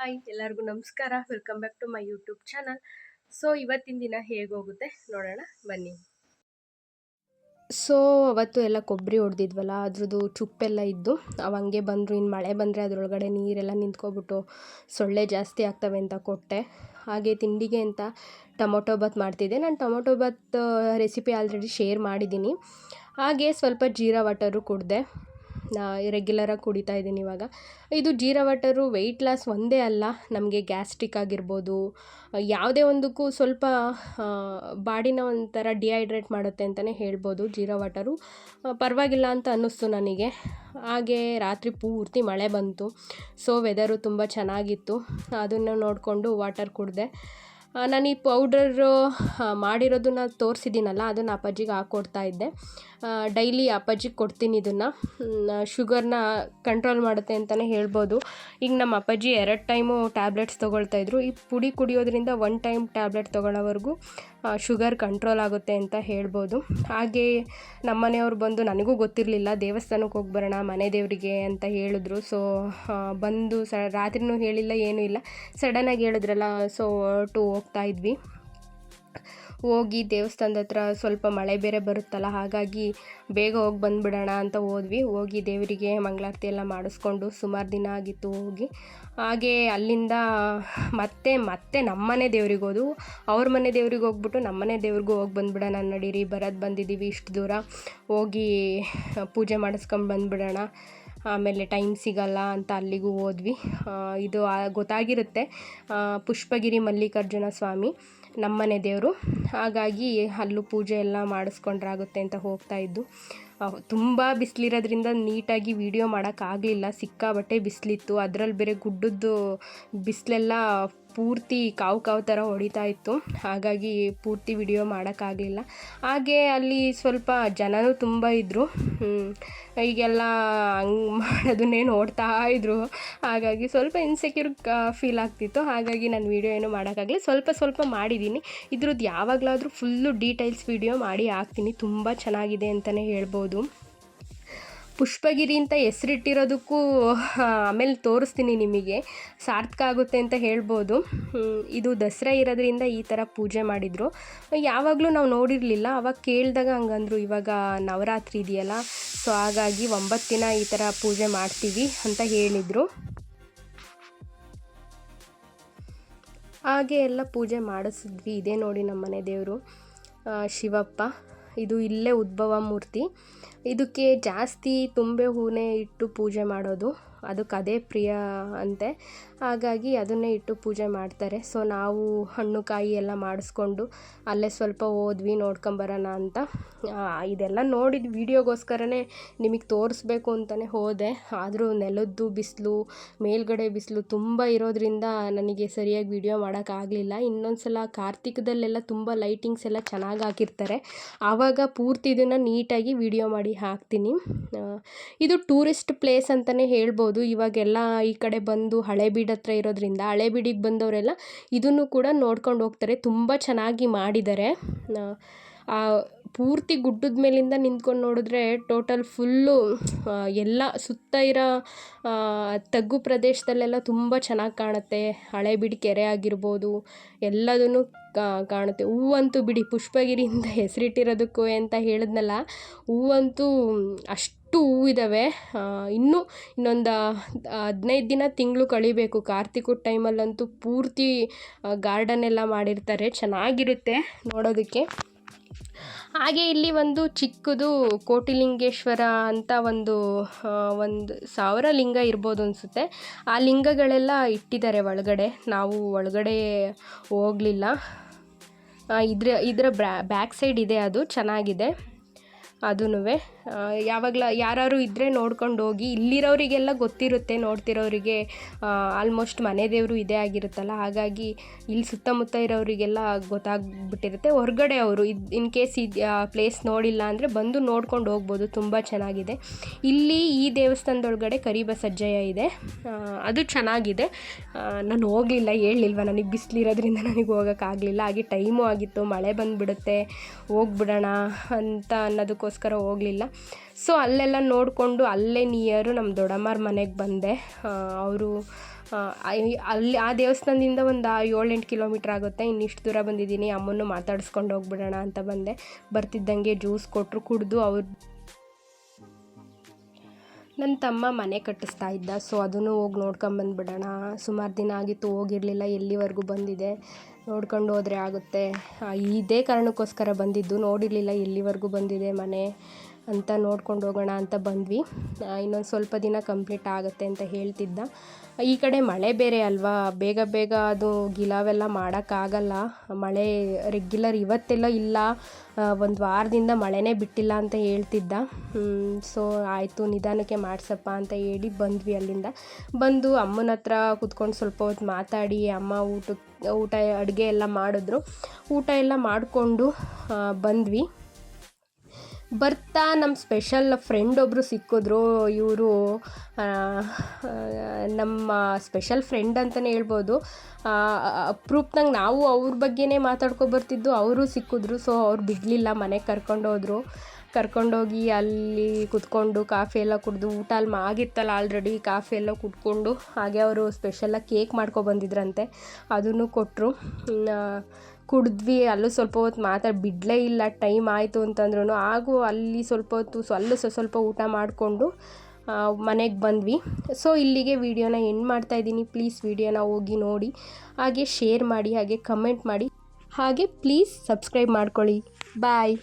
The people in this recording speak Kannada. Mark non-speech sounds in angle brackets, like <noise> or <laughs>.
ಹಾಯ್, ಎಲ್ಲರಿಗೂ ನಮಸ್ಕಾರ. Welcome back to my YouTube channel so ಇವತ್ತಿನ ದಿನ ಹೇಗೋಗುತ್ತೆ ನೋಡೋಣ, ಬನ್ನಿ. ಸೊ ಅವತ್ತು ಎಲ್ಲ ಕೊಬ್ಬರಿ ಹೊಡೆದಿದ್ವಲ್ಲ, ಅದ್ರದ್ದು ಚುಪ್ಪೆಲ್ಲ ಇದ್ದು, ಅವು ಹಂಗೆ ಬಂದರು. ಇನ್ನು ಮಳೆ ಬಂದರೆ ಅದರೊಳಗಡೆ ನೀರೆಲ್ಲ ನಿಂತ್ಕೊಬಿಟ್ಟು ಸೊಳ್ಳೆ ಜಾಸ್ತಿ ಆಗ್ತವೆ ಅಂತ ಕೊಟ್ಟೆ. ಹಾಗೆ ತಿಂಡಿಗೆ ಅಂತ ಟೊಮೊಟೊ ಬಾತ್ ಮಾಡ್ತಿದ್ದೆ. ನಾನು tomato bath recipe already share ಮಾಡಿದ್ದೀನಿ. ಹಾಗೆ ಸ್ವಲ್ಪ ಜೀರಾ ವಾಟರು ಕುಡಿದೆ. ರೆಗ್ಯುಲರಾಗಿ ಕುಡಿತಾ ಇದ್ದೀನಿ ಇವಾಗ. ಇದು ಜೀರಾ ವಾಟರು ವೆಯ್ಟ್ ಲಾಸ್ ಒಂದೇ ಅಲ್ಲ, ನಮಗೆ ಗ್ಯಾಸ್ಟ್ರಿಕ್ ಆಗಿರ್ಬೋದು, ಯಾವುದೇ ಒಂದಕ್ಕೂ ಸ್ವಲ್ಪ ಬಾಡಿನ ಒಂಥರ ಡಿಹೈಡ್ರೇಟ್ ಮಾಡುತ್ತೆ ಅಂತಲೇ ಹೇಳ್ಬೋದು ಜೀರಾ ವಾಟರು. ಪರವಾಗಿಲ್ಲ ಅಂತ ಅನ್ನಿಸ್ತು ನನಗೆ. ಹಾಗೆ ರಾತ್ರಿ ಪೂರ್ತಿ ಮಳೆ ಬಂತು ಸೊ ವೆದರು ತುಂಬ ಚೆನ್ನಾಗಿತ್ತು. ಅದನ್ನು ನೋಡಿಕೊಂಡು ವಾಟರ್ ಕುಡಿದೆ. ನಾನು ಈ ಪೌಡರು ಮಾಡಿರೋದನ್ನ ತೋರಿಸಿದ್ದೀನಲ್ಲ, ಅದನ್ನು ಅಪ್ಪಾಜಿಗೆ ಹಾಕ್ಕೊಡ್ತಾ ಇದ್ದೆ. ಡೈಲಿ ಅಪ್ಪಾಜಿಗೆ ಕೊಡ್ತೀನಿ ಇದನ್ನು. ಶುಗರ್ನ ಕಂಟ್ರೋಲ್ ಮಾಡುತ್ತೆ ಅಂತಲೇ ಹೇಳ್ಬೋದು. ಈಗ ನಮ್ಮ ಅಪ್ಪಾಜಿ ಎರಡು ಟೈಮು ಟ್ಯಾಬ್ಲೆಟ್ಸ್ ತೊಗೊಳ್ತಾಯಿದ್ರು ಈ ಪುಡಿ ಕುಡಿಯೋದ್ರಿಂದ ಒನ್ ಟೈಮ್ ಟ್ಯಾಬ್ಲೆಟ್ ತೊಗೊಳ್ಳೋವರೆಗೂ ಶುಗರ್ ಕಂಟ್ರೋಲ್ ಆಗುತ್ತೆ ಅಂತ ಹೇಳ್ಬೋದು. ಹಾಗೆ ನಮ್ಮ ಮನೆಯವ್ರು ಬಂದು ನನಗೂ ಗೊತ್ತಿರಲಿಲ್ಲ, ದೇವಸ್ಥಾನಕ್ಕೆ ಹೋಗಿ ಬರೋಣ, ಮನೆ ದೇವರಿಗೆ ಅಂತ ಹೇಳಿದ್ರು. ಸೊ ಬಂದು ಸ, ರಾತ್ರಿನೂ ಹೇಳಿಲ್ಲ, ಏನೂ ಇಲ್ಲ. ಸಡನ್ನಾಗಿ ಹೇಳಿದ್ರಲ್ಲ ಸೊ ಹೊರಟು ಹೋಗ್ತಾ ಇದ್ವಿ. ಹೋಗಿ ದೇವಸ್ಥಾನದ ಹತ್ರ ಸ್ವಲ್ಪ ಮಳೆ ಬೇರೆ ಬರುತ್ತಲ್ಲ, ಹಾಗಾಗಿ ಬೇಗ ಹೋಗಿ ಬಂದುಬಿಡೋಣ ಅಂತ ಹೋದ್ವಿ. ಹೋಗಿ ದೇವರಿಗೆ ಮಂಗಳಾರತಿ ಎಲ್ಲ ಮಾಡಿಸ್ಕೊಂಡು ಸುಮಾರು ದಿನ ಆಗಿತ್ತು ಹೋಗಿ. ಹಾಗೆ ಅಲ್ಲಿಂದ ಮತ್ತೆ ಮತ್ತೆ ನಮ್ಮನೆ ದೇವ್ರಿಗೆ ಹೋದು. ಅವ್ರ ಮನೆ ದೇವ್ರಿಗೆ ಹೋಗ್ಬಿಟ್ಟು ನಮ್ಮನೆ ದೇವ್ರಿಗೂ ಹೋಗಿ ಬಂದುಬಿಡೋಣ ನಡೀರಿ. ಬರೋದು ಬಂದಿದ್ದೀವಿ ಇಷ್ಟು ದೂರ. ಹೋಗಿ ಪೂಜೆ ಮಾಡಿಸ್ಕೊಂಡು ಬಂದುಬಿಡೋಣ. ಆಮೇಲೆ ಟೈಮ್ ಸಿಗಲ್ಲ ಅಂತ ಅಲ್ಲಿಗೂ ಹೋದ್ವಿ. ಇದು ಗೊತ್ತಾಗಿರುತ್ತೆ. ಪುಷ್ಪಗಿರಿ ಮಲ್ಲಿಕಾರ್ಜುನ ಸ್ವಾಮಿ ನಮ್ಮನೆ ದೇವರು. ಹಾಗಾಗಿ ಅಲ್ಲೂ ಪೂಜೆ ಎಲ್ಲ ಮಾಡಿಸ್ಕೊಂಡ್ರಾಗುತ್ತೆ ಅಂತ ಹೋಗ್ತಾಯಿದ್ದು ತುಂಬ ಬಿಸಿಲಿರೋದ್ರಿಂದ ನೀಟಾಗಿ ವೀಡಿಯೋ ಮಾಡೋಕ್ಕಾಗಲಿಲ್ಲ. ಸಿಕ್ಕಾಬಟ್ಟೆ ಬಿಸಿಲಿತ್ತು. ಅದರಲ್ಲಿ ಬೇರೆ ಗುಡ್ಡದ್ದು ಬಿಸಿಲೆಲ್ಲ ಪೂರ್ತಿ ಕಾವು ಕಾವು ಥರ ಹೊಡಿತಾ ಇತ್ತು. ಹಾಗಾಗಿ ಪೂರ್ತಿ ವಿಡಿಯೋ ಮಾಡೋಕ್ಕಾಗಲಿಲ್ಲ. ಹಾಗೆ ಅಲ್ಲಿ ಸ್ವಲ್ಪ ಜನನೂ ತುಂಬ ಇದ್ದರು ಈಗೆಲ್ಲ ಹಂಗೆ <laughs> ಮಾಡೋದನ್ನೇ ನೋಡ್ತಾ ಇದ್ದರು ಹಾಗಾಗಿ ಸ್ವಲ್ಪ ಇನ್ಸೆಕ್ಯೂರ್ ಫೀಲ್ ಆಗ್ತಿತ್ತು. ಹಾಗಾಗಿ ನಾನು ವೀಡಿಯೋ ಏನು ಮಾಡೋಕ್ಕಾಗಲಿ ಸ್ವಲ್ಪ ಸ್ವಲ್ಪ ಮಾಡಿದ್ದೀನಿ ಇದ್ರದ್ದು ಯಾವಾಗಲಾದರೂ ಫುಲ್ಲು ಡೀಟೇಲ್ಸ್ ವೀಡಿಯೋ ಮಾಡಿ ಹಾಕ್ತೀನಿ. ತುಂಬ ಚೆನ್ನಾಗಿದೆ ಅಂತಲೇ ಹೇಳ್ಬೋದು. ಪುಷ್ಪಗಿರಿ ಅಂತ ಹೆಸರಿಟ್ಟಿರೋದಕ್ಕೂ ಆಮೇಲೆ ತೋರಿಸ್ತೀನಿ ನಿಮಗೆ. ಸಾರ್ಥಕ ಆಗುತ್ತೆ ಅಂತ ಹೇಳ್ಬೋದು. ಇದು ದಸರಾ ಇರೋದ್ರಿಂದ ಈ ಥರ ಪೂಜೆ ಮಾಡಿದರು. ಯಾವಾಗಲೂ ನಾವು ನೋಡಿರಲಿಲ್ಲ. ಅವಾಗ ಕೇಳಿದಾಗ ಹಂಗಂದ್ರು. ಇವಾಗ ನವರಾತ್ರಿ ಇದೆಯಲ್ಲ, ಸೊ ಹಾಗಾಗಿ ಒಂಬತ್ತು ದಿನ ಈ ಥರ ಪೂಜೆ ಮಾಡ್ತೀವಿ ಅಂತ ಹೇಳಿದರು. ಹಾಗೆ ಎಲ್ಲ ಪೂಜೆ ಮಾಡಿಸಿದ್ವಿ. ಇದೇ ನೋಡಿ ನಮ್ಮ ಮನೆ ದೇವರು ಶಿವಪ್ಪ. ಇದು ಇಲ್ಲೇ ಉದ್ಭವ ಮೂರ್ತಿ. ಇದಕ್ಕೆ ಜಾಸ್ತಿ ತುಂಬೆ ಹೂನೇ ಇಟ್ಟು ಪೂಜೆ ಮಾಡೋದು. ಅದಕ್ಕೆ ಅದೇ ಪ್ರಿಯ ಅಂತೆ. ಹಾಗಾಗಿ ಅದನ್ನೇ ಇಟ್ಟು ಪೂಜೆ ಮಾಡ್ತಾರೆ. ಸೊ ನಾವು ಹಣ್ಣು ಕಾಯಿ ಎಲ್ಲ ಮಾಡಿಸ್ಕೊಂಡು ಅಲ್ಲೇ ಸ್ವಲ್ಪ ಹೋದ್ವಿ ನೋಡ್ಕೊಂಬರೋಣ ಅಂತ. ಇದೆಲ್ಲ ನೋಡಿದ ವೀಡಿಯೋಗೋಸ್ಕರನೇ ನಿಮಗೆ ತೋರಿಸ್ಬೇಕು ಅಂತಲೇ ಹೋದೆ. ಆದರೂ ನೆಲದ್ದು ಬಿಸಿಲು, ಮೇಲ್ಗಡೆ ಬಿಸಿಲು ತುಂಬ ಇರೋದ್ರಿಂದ ನನಗೆ ಸರಿಯಾಗಿ ವಿಡಿಯೋ ಮಾಡೋಕ್ಕಾಗಲಿಲ್ಲ ಇನ್ನೊಂದು ಸಲ ಕಾರ್ತಿಕದಲ್ಲೆಲ್ಲ ತುಂಬ ಲೈಟಿಂಗ್ಸ್ ಎಲ್ಲ ಚೆನ್ನಾಗಿ ಹಾಕಿರ್ತಾರೆ. ಆವಾಗ ಪೂರ್ತಿ ಇದನ್ನು ನೀಟಾಗಿ ವೀಡಿಯೋ ಮಾಡಿ ಹಾಕ್ತೀನಿ. ಇದು ಟೂರಿಸ್ಟ್ ಪ್ಲೇಸ್ ಅಂತಲೇ ಹೇಳ್ಬೋದು. ಇವಾಗೆಲ್ಲ ಈ ಕಡೆ ಬಂದು ಹಳೆಬೀಡ್ ಹತ್ರ ಇರೋದ್ರಿಂದ ಹಳೆಬೀಡಿಗೆ ಬಂದವರೆಲ್ಲ ಇದನ್ನು ಕೂಡ ನೋಡ್ಕೊಂಡು ಹೋಗ್ತಾರೆ. ತುಂಬ ಚೆನ್ನಾಗಿ ಮಾಡಿದ್ದಾರೆ. ಪೂರ್ತಿ ಗುಡ್ಡದ ಮೇಲಿಂದ ನಿಂತ್ಕೊಂಡು ನೋಡಿದ್ರೆ ಟೋಟಲ್ ಫುಲ್ಲು ಎಲ್ಲ ಸುತ್ತ ಇರೋ ತಗ್ಗು ಪ್ರದೇಶದಲ್ಲೆಲ್ಲ ತುಂಬ ಚೆನ್ನಾಗಿ ಕಾಣುತ್ತೆ. ಹಳೆಬೀಡು ಕೆರೆ ಆಗಿರ್ಬೋದು ಎಲ್ಲದೂ ಕಾಣುತ್ತೆ. ಹೂವಂತೂ ಬಿಡಿ, ಪುಷ್ಪಗಿರಿಯಿಂದ <laughs> ಹೆಸರಿಟ್ಟಿರೋದಕ್ಕೂ ಅಂತ ಹೇಳಿದ್ನಲ್ಲ, ಹೂವಂತೂ ಅಷ್ಟು ಹೂವಿದಾವೆ. ಇನ್ನೂ ಇನ್ನೊಂದು ಹದಿನೈದು ದಿನ ತಿಂಗಳು ಕಳಿಬೇಕು. ಕಾರ್ತಿಕದ ಟೈಮಲ್ಲಂತೂ ಪೂರ್ತಿ ಗಾರ್ಡನ್ ಎಲ್ಲ ಮಾಡಿರ್ತಾರೆ. ಚೆನ್ನಾಗಿರುತ್ತೆ ನೋಡೋದಕ್ಕೆ. ಹಾಗೆ ಇಲ್ಲಿ ಒಂದು ಚಿಕ್ಕದು ಕೋಟಿಲಿಂಗೇಶ್ವರ ಅಂತ ಒಂದು ಒಂದು ಸಾವಿರ ಲಿಂಗ ಇರ್ಬೋದು ಅನಿಸುತ್ತೆ. ಆ ಲಿಂಗಗಳೆಲ್ಲ ಇಟ್ಟಿದ್ದಾರೆ ಒಳಗಡೆ. ನಾವು ಒಳಗಡೆ ಹೋಗಲಿಲ್ಲ. ಇದ್ರ ಇದರ ಬ್ಯಾಕ್ ಸೈಡ್ ಇದೆ ಅದು ಚೆನ್ನಾಗಿದೆ. ಅದೂ ಯಾವಾಗಲ ಯಾರಾದ್ರು ಇದ್ದರೆ ನೋಡ್ಕೊಂಡು ಹೋಗಿ, ಇಲ್ಲಿರೋರಿಗೆಲ್ಲ ಗೊತ್ತಿರುತ್ತೆ, ನೋಡ್ತಿರೋರಿಗೆ ಆಲ್ಮೋಸ್ಟ್ ಮನೆ ದೇವರು ಇದೇ ಆಗಿರುತ್ತಲ್ಲ, ಹಾಗಾಗಿ ಇಲ್ಲಿ ಸುತ್ತಮುತ್ತ ಇರೋರಿಗೆಲ್ಲ ಗೊತ್ತಾಗ್ಬಿಟ್ಟಿರುತ್ತೆ. ಹೊರಗಡೆ ಅವರು, ಇದು ಇನ್ ಕೇಸ್ ಇದು ಪ್ಲೇಸ್ ನೋಡಿಲ್ಲ ಅಂದರೆ ಬಂದು ನೋಡ್ಕೊಂಡು ಹೋಗ್ಬೋದು, ತುಂಬ ಚೆನ್ನಾಗಿದೆ. ಇಲ್ಲಿ ಈ ದೇವಸ್ಥಾನದೊಳಗಡೆ ಕರಿಬಸಜ್ಜಯ ಇದೆ. ಅದು ಚೆನ್ನಾಗಿದೆ. ನಾನು ಹೋಗಲಿಲ್ಲ, ಹೇಳಲಿಲ್ವ, ನನಗೆ ಬಿಸಿಲಿರೋದ್ರಿಂದ ನನಗೆ ಹೋಗೋಕ್ಕಾಗಲಿಲ್ಲ ಹಾಗೆ ಟೈಮು ಆಗಿತ್ತು, ಮಳೆ ಬಂದುಬಿಡುತ್ತೆ, ಹೋಗ್ಬಿಡೋಣ ಅಂತ ಅನ್ನೋದಕ್ಕೋಸ್ಕರ ಹೋಗಲಿಲ್ಲ. ಸೊ ಅಲ್ಲೆಲ್ಲ ನೋಡಿಕೊಂಡು ಅಲ್ಲೇ ನಿಯರು ನಮ್ಮ ದೊಡ್ಡಮ್ಮರ ಮನೆಗೆ ಬಂದೆ. ಅವರು ಅಲ್ಲಿ ಆ ದೇವಸ್ಥಾನದಿಂದ ಒಂದು ಏಳೆಂಟು ಕಿಲೋಮೀಟ್ರ್ ಆಗುತ್ತೆ. ಇನ್ನಿಷ್ಟು ದೂರ ಬಂದಿದ್ದೀನಿ. ಅಮ್ಮನ್ನು ಮಾತಾಡಿಸ್ಕೊಂಡು ಹೋಗ್ಬಿಡೋಣ ಅಂತ ಬಂದೆ. ಬರ್ತಿದ್ದಂಗೆ ಜ್ಯೂಸ್ ಕೊಟ್ಟರು ಕುಡಿದು ಅವ್ರು ನನ್ನ ತಮ್ಮ ಮನೆ ಕಟ್ಟಿಸ್ತಾ ಇದ್ದ. ಸೊ ಅದನ್ನು ಹೋಗಿ ನೋಡ್ಕೊಂಬಂದ್ಬಿಡೋಣ ಸುಮಾರು ದಿನ ಆಗಿತ್ತು, ಹೋಗಿರಲಿಲ್ಲ. ಎಲ್ಲಿವರೆಗೂ ಬಂದಿದೆ. ನೋಡ್ಕೊಂಡು ಹೋದರೆ ಆಗುತ್ತೆ. ಇದೇ ಕಾರಣಕ್ಕೋಸ್ಕರ ಬಂದಿದ್ದು. ನೋಡಿರಲಿಲ್ಲ, ಎಲ್ಲಿವರೆಗೂ ಬಂದಿದೆ ಮನೆ ಅಂತ ನೋಡ್ಕೊಂಡು ಹೋಗೋಣ ಅಂತ ಬಂದ್ವಿ. ಇನ್ನೊಂದು ಸ್ವಲ್ಪ ದಿನ ಕಂಪ್ಲೀಟ್ ಆಗುತ್ತೆ ಅಂತ ಹೇಳ್ತಿದ್ದ. ಈ ಕಡೆ ಮಳೆ ಬೇರೆ ಅಲ್ವಾ? ಬೇಗ ಬೇಗ ಅದು ಗಿಲಾವೆಲ್ಲ ಮಾಡೋಕ್ಕಾಗಲ್ಲ. ಮಳೆ ರೆಗ್ಯುಲರ್ ಇವತ್ತೆಲ್ಲ ಇಲ್ಲ. ಒಂದು ವಾರದಿಂದ ಮಳೆನೇ ಬಿಟ್ಟಿಲ್ಲ ಅಂತ ಹೇಳ್ತಿದ್ದ. ಸೊ ಆಯಿತು, ನಿಧಾನಕ್ಕೆ ಮಾಡಿಸಪ್ಪ ಅಂತ ಹೇಳಿ ಬಂದ್ವಿ ಅಲ್ಲಿಂದ. ಬಂದು ಅಮ್ಮನ ಹತ್ರ ಕುತ್ಕೊಂಡು ಸ್ವಲ್ಪ ಹೊತ್ತು ಮಾತಾಡಿ, ಅಮ್ಮ ಊಟ ಊಟ ಅಡುಗೆ ಎಲ್ಲ ಮಾಡಿದ್ರು. ಊಟ ಎಲ್ಲ ಮಾಡಿಕೊಂಡು ಬಂದ್ವಿ. ಬರ್ತಾ ನಮ್ಮ ಸ್ಪೆಷಲ್ ಫ್ರೆಂಡ್ ಒಬ್ಬರು ಸಿಕ್ಕಿದ್ರು, ಇವರು ನಮ್ಮ ಸ್ಪೆಷಲ್ ಫ್ರೆಂಡ್ ಅಂತಲೇ ಹೇಳ್ಬೋದು. ಅಪ್ರೂಪ್ನಂಗೆ ನಾವು ಅವ್ರ ಬಗ್ಗೆನೇ ಮಾತಾಡ್ಕೊ ಬರ್ತಿದ್ದು ಅವರು ಸಿಕ್ಕಿದ್ರು, ಸೊ ಅವ್ರು ಬಿಡಲಿಲ್ಲ, ಮನೆಗೆ ಕರ್ಕೊಂಡೋದ್ರು ಕರ್ಕೊಂಡೋಗಿ ಅಲ್ಲಿ ಕುತ್ಕೊಂಡು ಕಾಫಿ ಎಲ್ಲ ಕುಡಿದು, ಊಟ ಅಲ್ಲಿ ಆಗಿತ್ತಲ್ಲ ಆಲ್ರೆಡಿ ಕಾಫಿ ಎಲ್ಲ ಕುಡ್ಕೊಂಡು, ಹಾಗೆ ಅವರು ಸ್ಪೆಷಲ್ಲಾಗಿ ಕೇಕ್ ಮಾಡ್ಕೊಬಂದಿದ್ರಂತೆ. ಅದನ್ನು ಕೊಟ್ಟರು ಕುಡಿದ್ವಿ, ಅಲ್ಲೂ ಸ್ವಲ್ಪ ಹೊತ್ತು ಮಾತಾಡಿ, ಬಿಡಲೇ ಇಲ್ಲ, ಟೈಮ್ ಆಯಿತು ಅಂತಂದ್ರೂ ಹಾಗೂ ಅಲ್ಲಿ ಸ್ವಲ್ಪ ಹೊತ್ತು ಅಲ್ಲೂ ಸ್ವಲ್ಪ ಊಟ ಮಾಡಿಕೊಂಡು ಮನೆಗೆ ಬಂದ್ವಿ. ಸೊ, ಇಲ್ಲಿಗೆ ವಿಡಿಯೋನ ಎಂಡ್ ಮಾಡ್ತಾಯಿದ್ದೀನಿ ಪ್ಲೀಸ್ ವಿಡಿಯೋನ ಹೋಗಿ ನೋಡಿ, ಹಾಗೆ ಶೇರ್ ಮಾಡಿ, ಹಾಗೆ ಕಮೆಂಟ್ ಮಾಡಿ, ಹಾಗೆ ಪ್ಲೀಸ್ ಸಬ್ಸ್ಕ್ರೈಬ್ ಮಾಡ್ಕೊಳ್ಳಿ. ಬಾಯ್.